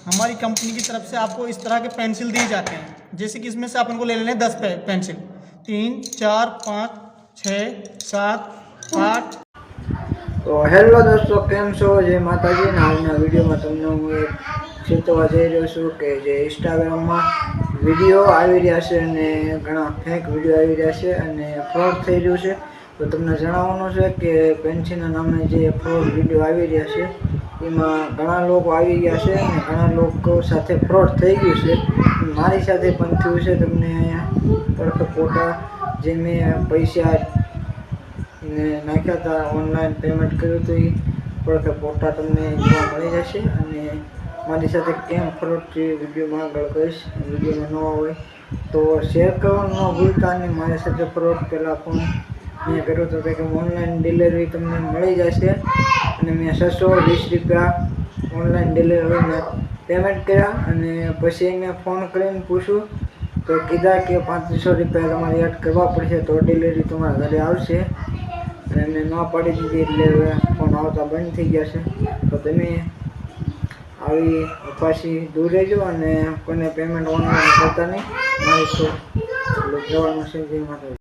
हमारी कंपनी की तरफ से आपको इस तरह के पेंसिल दिए जाते हैं जैसे कि इसमें से अपन को ले लेने दस पे, पेंसिल तीन चार पाँच छः सात आठ તો હેલો દોસ્તો કેમ છો જય માતાજી ને આજના વિડીયોમાં તમને હું એક ચેતવા જઈ રહ્યો છું કે જે ઇન્સ્ટાગ્રામમાં વિડીયો આવી રહ્યા છે અને ઘણા ફેક વિડીયો આવી રહ્યા છે અને ફ્રોડ થઈ રહ્યું છે તો તમને જણાવવાનું છે કે પેન્સિલના નામે જે ફ્રોડ વિડીયો આવી રહ્યા છે એમાં ઘણા લોકો આવી ગયા છે અને ઘણા લોકો સાથે ફ્રોડ થઈ ગયું છે. મારી સાથે પણ થયું છે. તમને અહીંયા પડખે ફોટા જે મેં પૈસા ને નાખ્યા હતા ઓનલાઈન પેમેન્ટ કર્યું હતું એ પડખે ફોટા તમને જોવા મળી જશે અને મારી સાથે કેમ ફ્રોડ છે વિડીયોમાં આગળ કહીશ. વિડીયોમાં ન હોય તો શેર કરવાનું ન ભૂલતા અને મારી સાથે ફ્રોડ પહેલાં ફોન મેં કર્યો હતો કે ઓનલાઈન ડિલિવરી તમને મળી જશે. અને મેં છસો વીસ રૂપિયા ઓનલાઈન ડિલિવરી પેમેન્ટ કર્યા. અને પછી મેં ફોન કરીને પૂછ્યું, તો કીધા કે પાંત્રીસો રૂપિયા તમારે એડ કરવા પડશે, તો ડિલિવરી તમારા ઘરે આવશે. અને મેં ન પાડી દીધી એટલે ફોન આવતા બંધ થઈ ગયા છે. તો તમે આવી પાછી દૂર રહેજો અને કોઈને પેમેન્ટ ઓનલાઈન કરતા નહીં. મારે તો જવાનું છે જે માટે